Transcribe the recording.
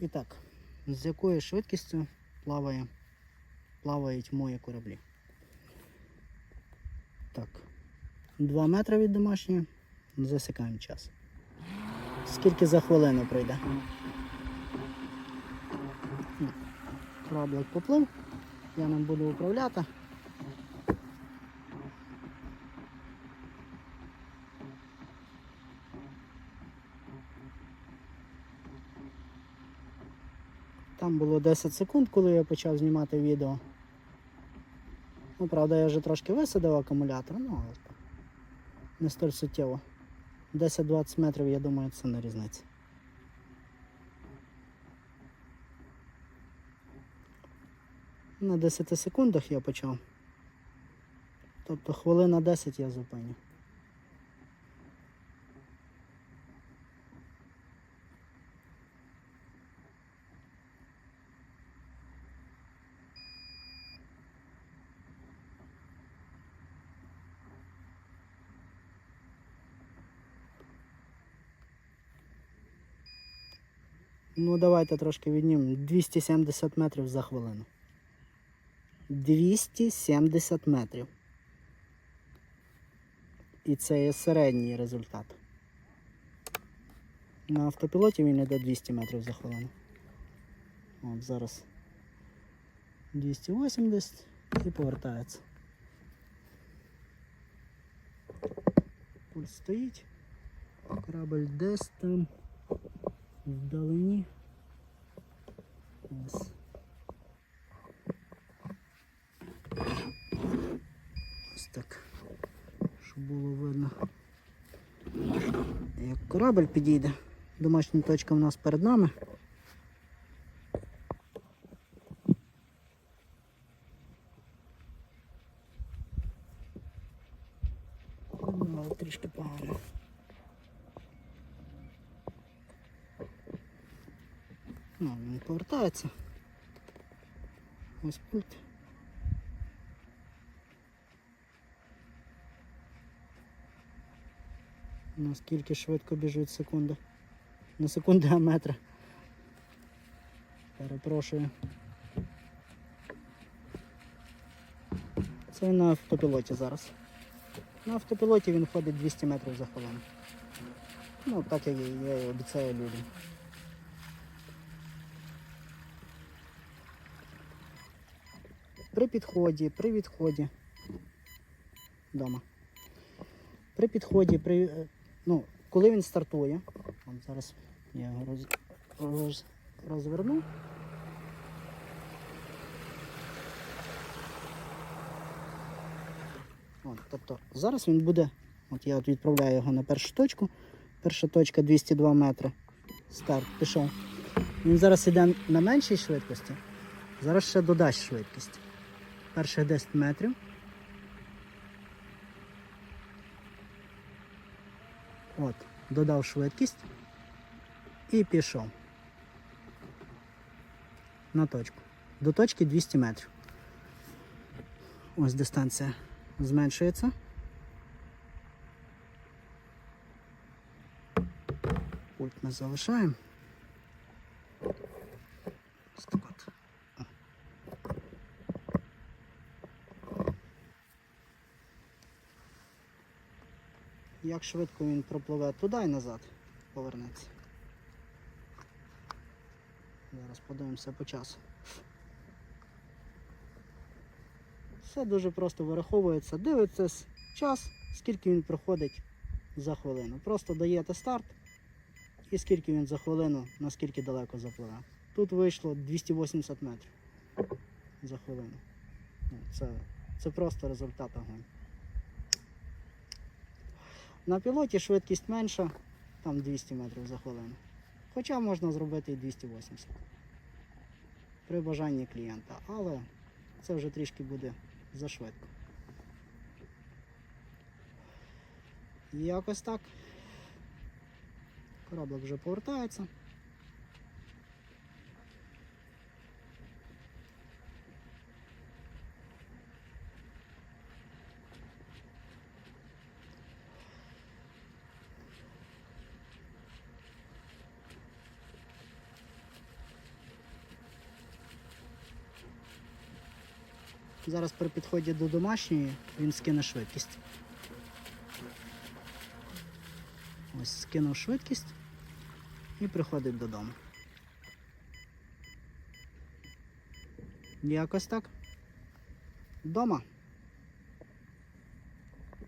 І так, з якою швидкістю плаває, плавають мої кораблі? Так, 2 метри від домашньої. Засікаємо час. Скільки за хвилину пройде? Кораблик поплив. Я ним буду управляти. Там було 10 секунд, коли я почав знімати відео. Ну, правда, я вже трошки висадив акумулятор, ну але не столь суттєво. 10-20 метрів, я думаю, це не різниця. На 10 секундах я почав. Тобто хвилина 10 я зупиню. Ну, давайте трошки віднімемо. 270 метрів за хвилину. 270 метрів. І це є середній результат. На автопілоті він йде 200 метрів за хвилину. От зараз 280 і повертається. Пульс стоїть. Корабль десь там вдалині. Ось. Ось так. Щоб було видно. Як корабль підійде. Домашня точка в нас перед нами. Трішки погано. Він повертається. Ось пульт. Наскільки швидко біжуть секунди. Не секунди, а метри. Перепрошую. Це на автопілоті зараз. На автопілоті він ходить 200 метрів за хвилину. Ну, так я і обіцяю людям. При підході, при відході. Дома. При підході, при, е, ну, коли він стартує, зараз я його роз, роз, розверну. От, тобто зараз він буде, от я от відправляю його на першу точку. Перша точка 202 метри. Старт пішов. Він зараз йде на меншій швидкості. Зараз ще додасть швидкість. Перших 10 метрів. От, додав швидкість і пішов на точку. До точки 200 метрів. Ось дистанція зменшується. Пульт ми залишаємо. Ось так от. Як швидко він пропливе туди і назад, повернеться. Зараз подивимося по часу. Все дуже просто вираховується. Дивиться час, скільки він проходить за хвилину. Просто даєте старт і скільки він за хвилину, наскільки далеко запливе. Тут вийшло 280 метрів за хвилину. Ну, Це, це просто результат огонь. На пілоті швидкість менша, там 200 метрів за хвилину. Хоча можна зробити і 280 при бажанні клієнта, але це вже трішки буде зашвидко. Якось так. Кораблик вже повертається. Зараз при підході до домашньої він скине швидкість. Ось скинув швидкість і приходить додому. Якось так. Дома.